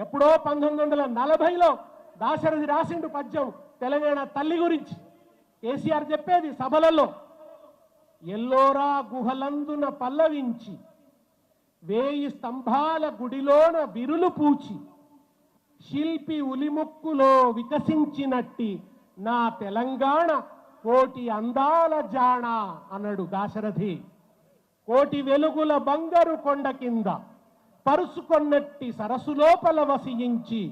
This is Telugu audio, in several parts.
ఎప్పుడో పంతొమ్మిది వందల నలభైలో దాశరథి రాసిండు పద్యం తెలంగాణ తల్లి గురించి కేసీఆర్ చెప్పేది సభలలో ఎల్లోరా గుహలందున పల్లవించి వేయి స్తంభాల గుడిలోన విరులు పూచి శిల్పి ఉలిముక్కులో వికసించినట్టి నా తెలంగాణ కోటి అందాల జాణ అన్నాడు దాశరథి. కోటి వెలుగుల బంగారు కొండ కింద పరుసుకొన్నట్టి సరస్సు లోపల వసించి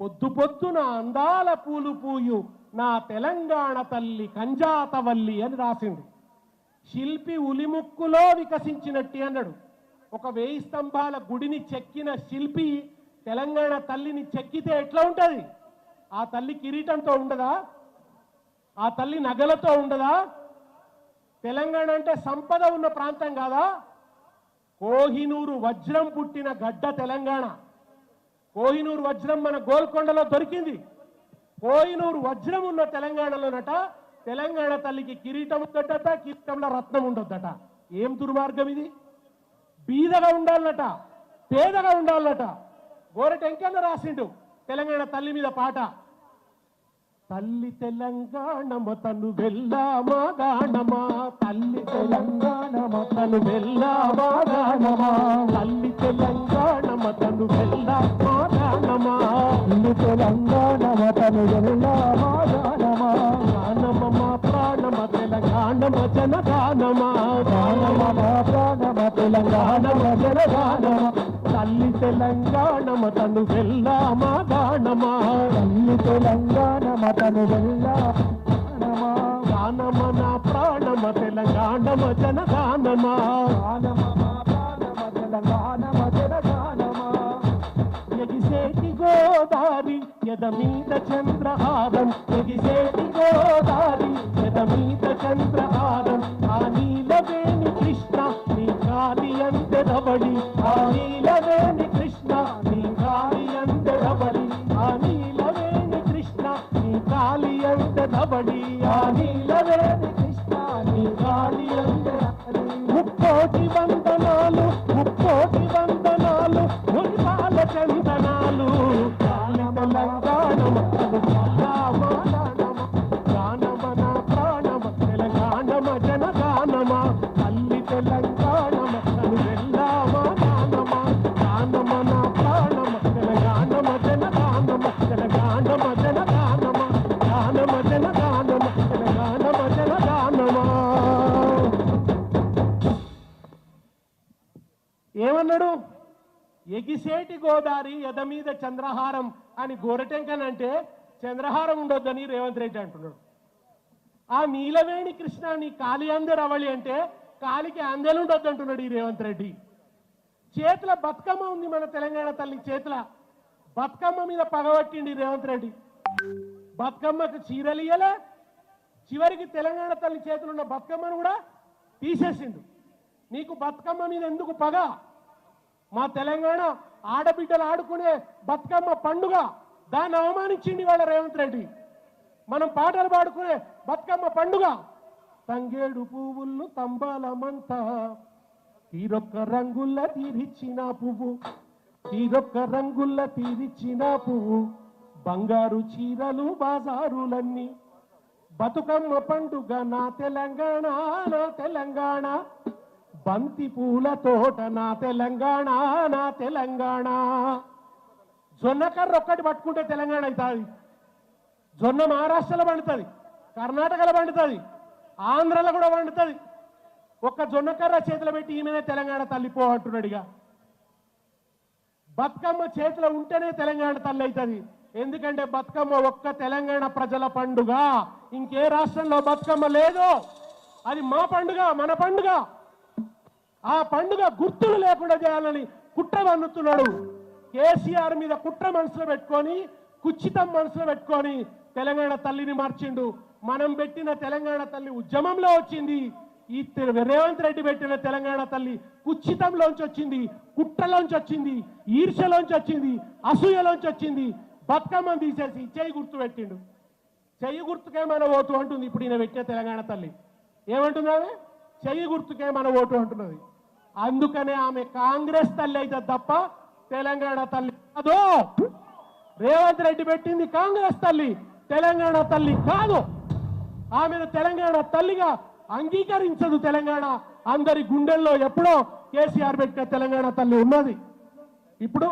పొద్దు పొద్దున అందాల పూలు పూయు నా తెలంగాణ తల్లి కంజాతవల్లి అని రాసింది. శిల్పి ఉలిముక్కులో వికసించినట్టి అన్నాడు. ఒక వేయి స్తంభాల గుడిని చెక్కిన శిల్పి తెలంగాణ తల్లిని చెక్కితే ఎట్లా ఉంటుంది? ఆ తల్లి కిరీటంతో ఉండదా? ఆ తల్లి నగలతో ఉండదా? తెలంగాణ అంటే సంపద ఉన్న ప్రాంతం కాదా? కోహినూరు వజ్రం పుట్టిన గడ్డ తెలంగాణ. కోహినూరు వజ్రం మన గోల్కొండలో దొరికింది. కోహినూరు వజ్రం ఉన్న తెలంగాణలోనట తెలంగాణ తల్లికి కిరీటం ఉండొద్దట కిరీటంలో రత్నం ఉండొద్దట. ఏం దుర్మార్గం ఇది? బీదగా ఉండాలట పేదగా ఉండాలట. గోరటెంకన్న రాసిండు తెలంగాణ తల్లి మీద పాట. తల్లి తెలంగాణమ తను వెళ్ళామా గానమా? తల్లి తెలంగాణమ తను వెళ్ళామా గానమా? తల్లి తెలంగాణమ తను వెళ్ళామా గానమా? ఇల్లు తెలంగాణ తను వెళ్ళామా గానమా? గానమ ప్రాణమ తెలంగాణమ జనగానమా? గానమ ప్రాణమ తెలంగాణమ జనగానమా? తల్లి తెలంగాణమ తను వెళ్ళామా గానమా? తల్లి తెలంగాణ తను వెళ్ళామా నా ప్రాణమ తెలంగాణమ జనగానమా. ఎగిసేటి గోదారి ఎద మీద చంద్రహారం. ఎగిసేటి గోదారి ఎద మీద చంద్రహారం. ఆ నీలవేణి కృష్ణ నీ కాలి అంతెదవడి ఆ నీల అంతెదవడి ఆ నీలవేణి కృష్ణ నీ కాలి అంతెదవడి ముక్కోటి వందనాలు ముక్కోటి వందనాలు మురిపాల చందనాలు. తెలంగాణమ గానమన ప్రాణమ తెలంగాణమ జనగానమ తల్లి తెలంగాణమ వెళ్ళామా గానమ గానమన ప్రాణమ తెలంగాణమ జనగానమ తెలంగాణమ ఏమన్నాడు? ఎగిసేటి గోదారి ఎద మీద చంద్రహారం అని గోరటెంకన్ అంటే చంద్రహారం ఉండొద్దని రేవంత్ రెడ్డి అంటున్నాడు. ఆ నీలవేణి కృష్ణ నీ కాలి అందరు అవళి అంటే కాలికి అందెలు ఉండొద్దు అంటున్నాడు ఈ రేవంత్ రెడ్డి. చేతుల బతుకమ్మ ఉంది మన తెలంగాణ తల్లి చేతుల. బతుకమ్మ మీద పగబట్టిండి రేవంత్ రెడ్డి. బతుకమ్మకు చీరలు ఇయ్యలే చివరికి తెలంగాణ తల్లి చేతులు ఉన్న బతుకమ్మను కూడా తీసేసిండు. నీకు బతుకమ్మ మీద ఎందుకు పగ? మా తెలంగాణ ఆడబిడ్డలు ఆడుకునే బతుకమ్మ పండుగ. దాన్ని అవమానించింది వాళ్ళ రేవంత్ రెడ్డి. మనం పాటలు పాడుకునే బతుకమ్మ పండుగ. తంగేడు పువ్వులను తంబాలమంతా తీరొక్క రంగుల్ల తీరిచ్చిన పువ్వు. తీరొక్క రంగుల్ల తీరిచ్చిన పువ్వు. బంగారు చీరలు బాజారులన్నీ. బతుకమ్మ పండుగ నా తెలంగాణ నా తెలంగాణ. బంతి పూల తోట నా తెలంగాణ నా తెలంగాణ. జొన్న కర్ర ఒక్కటి పట్టుకుంటే తెలంగాణ అవుతుంది. జొన్న మహారాష్ట్రలో పండుతుంది కర్ణాటకలో పండుతుంది ఆంధ్రలో కూడా పండుతుంది. ఒక్క జొన్నకర్ర చేతిలో పెట్టి ఈమెనే తెలంగాణ తల్లిపో అంటున్నాడు ఇక. బతుకమ్మ చేతిలో ఉంటేనే తెలంగాణ తల్లి అవుతుంది. ఎందుకంటే బతుకమ్మ ఒక్క తెలంగాణ ప్రజల పండుగ. ఇంకే రాష్ట్రంలో బతుకమ్మ లేదు. అది మా పండుగ మన పండుగ. ఆ పండుగ గుర్తులు లేకుండా చేయాలని కుట్ర మన్నుతున్నాడు. కేసీఆర్ మీద కుట్ర మనసులో పెట్టుకొని కుచ్చితం మనసులో పెట్టుకొని తెలంగాణ తల్లిని మార్చిండు. మనం పెట్టిన తెలంగాణ తల్లి ఉద్యమంలో వచ్చింది. ఈ రేవంత్ రెడ్డి పెట్టిన తెలంగాణ తల్లి కుచ్చితంలోంచి వచ్చింది కుట్రలోంచి వచ్చింది ఈర్ష్యలోంచి వచ్చింది అసూయలోంచి వచ్చింది. బతుకమ్మను తీసేసి చెయ్యి గుర్తు పెట్టిండు. చెయ్యి గుర్తుకే మన ఓటు అంటుంది ఇప్పుడు ఈయన పెట్టే తెలంగాణ తల్లి. ఏమంటుంది చెయ్యి గుర్తుకే మన ఓటు అంటున్నది. అందుకనే ఆమె కాంగ్రెస్ తల్లి అయితే తప్ప తెలంగాణ తల్లి కాదు. రేవంత్ రెడ్డి పెట్టింది కాంగ్రెస్ తల్లి తెలంగాణ తల్లి కాదు. ఆమెను తెలంగాణ తల్లిగా అంగీకరించదు తెలంగాణ. అందరి గుండెల్లో ఎప్పుడో కేసీఆర్ పెట్టిన తెలంగాణ తల్లి ఉన్నది. ఇప్పుడు